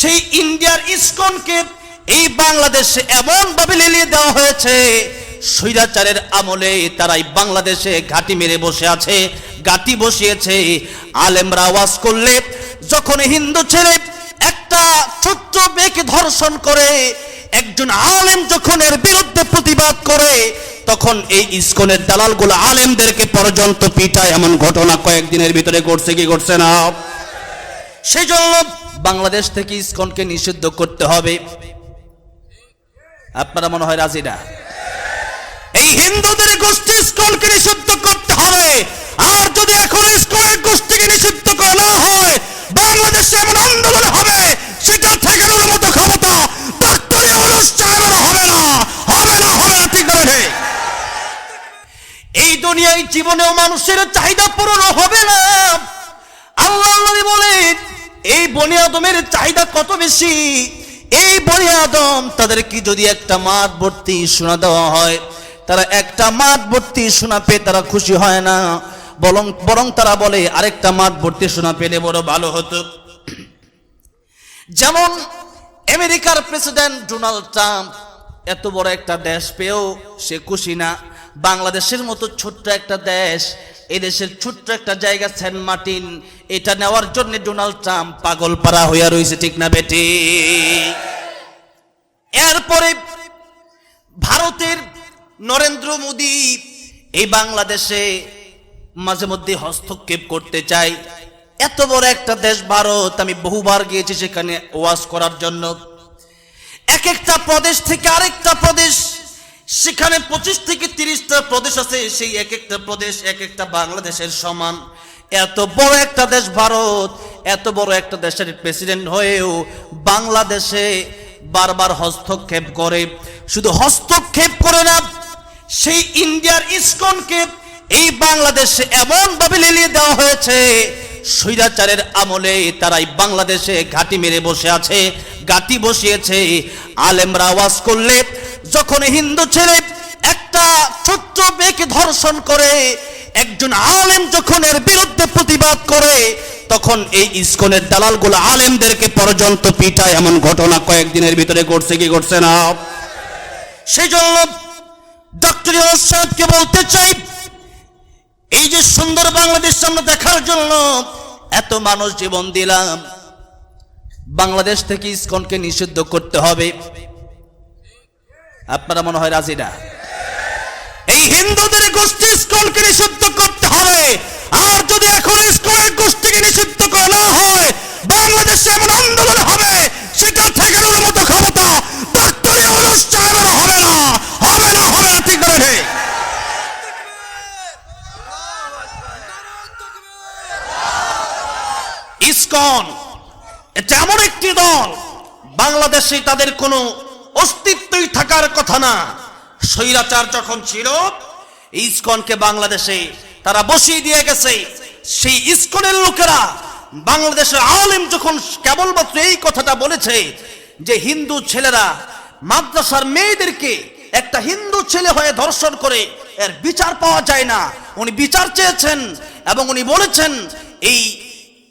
সেই ইন্ডিয়ার ইসকনকে এই বাংলাদেশে এমন ভাবে লেলিয়ে দেওয়া হয়েছে, স্বৈরাচারের আমলে তারাই বাংলাদেশে ঘাটি মেরে বসে আছে গাটি বসিয়েছে। আলেমরা ওয়াজ করলে, যখন হিন্দু ছেলে একটা ছোট্ট মেয়েকে ধর্ষণ করে, একজন আলেম যখন এর বিরুদ্ধে প্রতিবাদ করে, তখন এই ইসকনের দালালগুলো আলেমদেরকে পর্যন্ত পিটায়। এমন ঘটনা কয়েকদিনের ভিতরে ঘটছে, কি ঘটছে না? সেই জন্য বাংলাদেশ থেকে ইসকনকে নিষিদ্ধ করতে হবে। আপনারা মনে হয় রাজি না? এই হিন্দুদের গোষ্ঠী ইসকনকে নিষিদ্ধ করতে হবে। আর যদি এখন ইসকনের গোষ্ঠীকে নিষিদ্ধ করা না হয়, বাংলাদেশে এমন আন্দোলন হবে, সেটা ঠেকানোর মতো ক্ষমতা ডাক্তারি অনুষ্ঠানের হবে না হবে না হবে না, ঠিক ঠিক। এই দুনিয়ায় জীবনেও মানুষের চাহিদা পূরণ হবে না। আল্লাহ বলেন এই বনি আদমের চাহিদা কত বেশি? এই বনি আদম তাদেরকে যদি একটা মাঠ ভর্তি শোনা দেওয়া হয়, তারা একটা মাঠ ভর্তি শোনা পেয়ে তারা খুশি হয় না। বরং বরং তারা বলে, আরেকটা মাঠ ভর্তি শোনা পেলে বড় ভালো হতো। যেমন আমেরিকার প্রেসিডেন্ট ডোনাল্ড ট্রাম্প, এত বড় একটা দেশ পেয়েও সে খুশি না। বাংলাদেশের মতো ছোট্ট একটা দেশ, এদেশের ছোট্ট একটা জায়গা সেন্ট মার্টিন, এটা নেওয়ার জন্য ডোনাল্ড ট্রাম্প পাগল পারা হইয়া রয়েছে ঠিক না বেটি? এরপরে ভারতের নরেন্দ্র মোদী এই বাংলাদেশে মাঝে মধ্যে হস্তক্ষেপ করতে চাই এত বড় একটা দেশ ভারত, আমি বহুবার গিয়েছি সেখানে ওয়াজ করার জন্য। এক একটা প্রদেশ থেকে আরেকটা প্রদেশ সেখানে পঁচিশ থেকে তিরিশটা প্রদেশ আছে, সেই এক একটা প্রদেশ, এক একটা বাংলাদেশের সমান। এত বড় একটা দেশ ভারত, এত বড় একটা দেশের প্রেসিডেন্ট হয়েও বাংলাদেশে বারবার হস্তক্ষেপ করে। শুধু হস্তক্ষেপ করে না, সেই ইন্ডিয়ার ইসকনকে এই বাংলাদেশে এমন ভাবে লেলিয়ে দেওয়া হয়েছে, স্বৈরাচারের আমলে তারাই বাংলাদেশে ঘাটি মেরে বসে আছে গাটি বসিয়েছে। আলেমরা আওয়াজ করলে যখন হিন্দু ছেলে একটা ছোট্ট মেয়েকে ধর্ষণ করে, একজন আলেম যখন এর বিরুদ্ধে প্রতিবাদ করে, তখন এই ইসকনের দালালগুলো আলেমদেরকে পর্যন্ত পিটায়। এমন ঘটনা কয়েকদিনের ভিতরে ঘটছে কি ঘটছে না? সেই জন্য ডক্টর সাহেবকে বলতে চাই, এই যে সুন্দর বাংলাদেশ আমরা দেখার জন্য এত মানুষ জীবন দিলাম, বাংলাদেশ থেকে ইস্কনকে নিষিদ্ধ করতে হবে। আপনারা মনে হয় রাজি না এই হিন্দুদের গোষ্ঠী ইসকনকে নিষিদ্ধ করতে হবে আর যদি এখন ইসকনের গোষ্ঠীকে নিষিদ্ধ করা না হয়, বাংলাদেশে এমন আন্দোলন হবে সেটা ঠেকানোর মতো ক্ষমতা ডাক্তারি অনুষ্ঠানের হবে না হবে না হবে না, ঠিক বলে। ইসকন, এটা এমন একটি দল, বাংলাদেশে তাদের কোনো অস্তিত্বই থাকার কথা না। স্বৈরাচার যখন ছিল, ইসকনকে বাংলাদেশে তারা বসিয়ে দিয়ে গেছে। সেই ইসকনের লোকেরা বাংলাদেশের আলেম যখন কেবলমাত্র এই কথাটা বলেছে যে হিন্দু ছেলেরা মাদ্রাসার মেয়েদেরকে একটা হিন্দু ছেলে হয়ে ধর্ষণ করে, এর বিচার পাওয়া যায় না। উনি বিচার চেয়েছেন এবং উনি বলেছেন, এই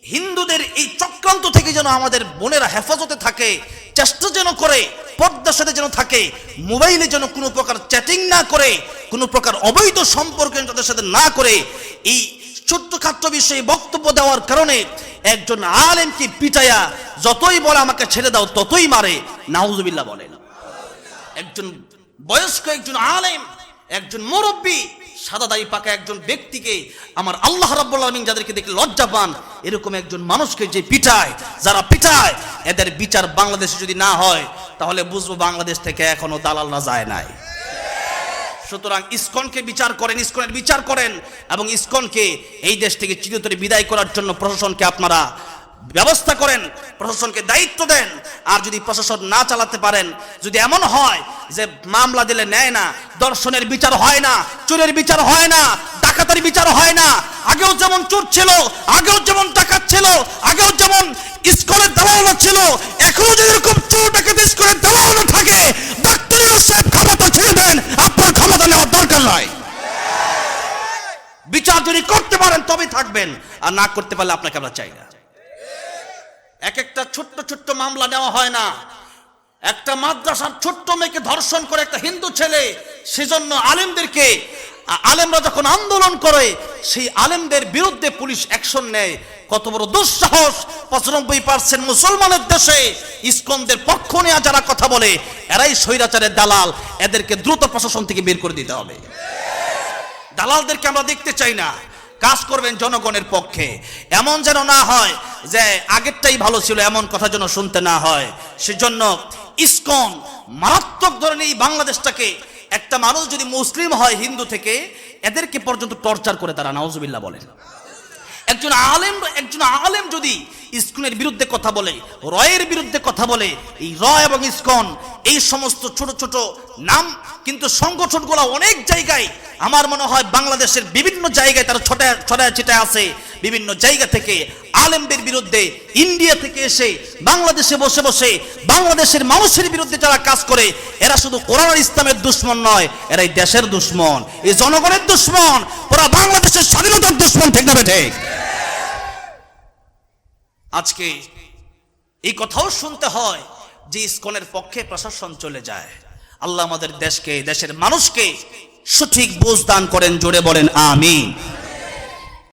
হিন্দুদের এই চক্রান্ত থেকে যেন আমাদের বোনেরা হেফাজতে থাকে চেষ্টা যেন করে, পর্দার সাথে যেন থাকে, মোবাইলে যেন কোনো প্রকার চ্যাটিং না করে, কোনো প্রকার অবৈধ সম্পর্ক তাদের সাথে না করে, এই ছোট্ট ছোট্টখাট্ট বিষয়ে বক্তব্য দেওয়ার কারণে একজন আলেমকে পিটাইয়া যতই বলে আমাকে ছেড়ে দাও, ততই মারে, নাউজুবিল্লাহ বলেন। একজন বয়স্ক একজন আলেম, একজন মুরব্বী, সাদা দাড়ি পাকা একজন ব্যক্তিকে আমার আল্লাহ রাব্বুল আলামিন যাদেরকে দেখে লজ্জা পান, এরকম একজন মানুষকে যে পিটায়, যারা পিটায় এদের বিচার বাংলাদেশে যদি না হয়, তাহলে বুঝব বাংলাদেশ থেকে এখনও দালাল না যায় নাই। সুতরাং ইসকনকে বিচার করেন, ইস্কনের বিচার করেন এবং ইসকনকে এই দেশ থেকে চিরতরে বিদায় করার জন্য প্রশাসনকে আপনারা ব্যবস্থা করেন, প্রশাসনকে দায়িত্ব দেন। আর যদি প্রশাসন না চালাতে পারেন, যদি এমন হয় যে মামলা দিলে নেয় না, দর্শনের বিচার হয় না, চোরের বিচার হয় না, ডাকাতের বিচার হয় না, আগেও যেমন চোর ছিল, আগেও যেমন ডাকাত ছিল, আগেও যেমন ইস্কনের দালালরা ছিল এখনও যদি এরকম চোর ডাকাত ইস্কনের দালালরা থাকে, ডাক্তারি সাহেব ক্ষমতা ছেড়ে দেন। আপনার ক্ষমতা নেওয়ার দরকার নয় বিচার যদি করতে পারেন তবে থাকবেন। আর না করতে পারলে আপনাকে আমরা চাই না। এক একটা ছোট্ট ছোট্ট মামলা নেওয়া হয় না। একটা মাদ্রাসার ছোট্ট মেয়েকে ধর্ষণ করে একটা হিন্দু ছেলে, সেজন্য আলেমদেরকে আলেমরা যখন আন্দোলন করে, সেই আলেমদের বিরুদ্ধে পুলিশ অ্যাকশন নেয়। কত বড় দুঃসাহস। পঁচানব্বই পার্সেন্ট মুসলমানের দেশে ইসকনদের পক্ষ নেওয়া যারা কথা বলে, এরাই স্বৈরাচারের দালাল। এদেরকে দ্রুত প্রশাসন থেকে বের করে দিতে হবে। দালালদেরকে আমরা দেখতে চাই না। কাজ করবেন জনগণের পক্ষে। এমন যেন না হয় যে আগেরটাই ভালো ছিল, এমন কথা যেন শুনতে না হয়। সেজন্য ইসকন মারাত্মক ধরনের এই বাংলাদেশটাকে একটা মানুষ যদি মুসলিম হয় হিন্দু থেকে, এদেরকে পর্যন্ত টর্চার করে তারা নওয়াজবিল্লাহ বলেন। একজন আলেম একজন আলেম যদি ইস্কনের বিরুদ্ধে কথা বলে, রয়ের বিরুদ্ধে কথা বলে, এই র এবং ইস্কন, এই সমস্ত ছোট ছোট নাম, কিন্তু সংগঠনগুলো অনেক জায়গায়, আমার মনে হয় বাংলাদেশের বিভিন্ন জায়গায় তারা ছটায় ছড়ায় ছিটায় আছে। বিভিন্ন জায়গা থেকে আলেমদের বিরুদ্ধে, ইন্ডিয়া থেকে এসে বাংলাদেশে বসে বসে, বাংলাদেশের মানুষের বিরুদ্ধে যারা কাজ করে, এরা শুধু কোরআন ইসলামের দুশ্মন নয়, এরা এই দেশের দুশ্মন, এই জনগণের দুশ্মন ওরা বাংলাদেশের স্বাধীনতার দুশ্মন ঠিক না ঠিক? আজকে এই কথাও শুনতে হয় যে ইস্কনের পক্ষে প্রশাসন চলে যায়। আল্লাহ আমাদের দেশকে, দেশের মানুষকে সঠিক বোঝ দান করেন, জোরে বলেন, আমিন।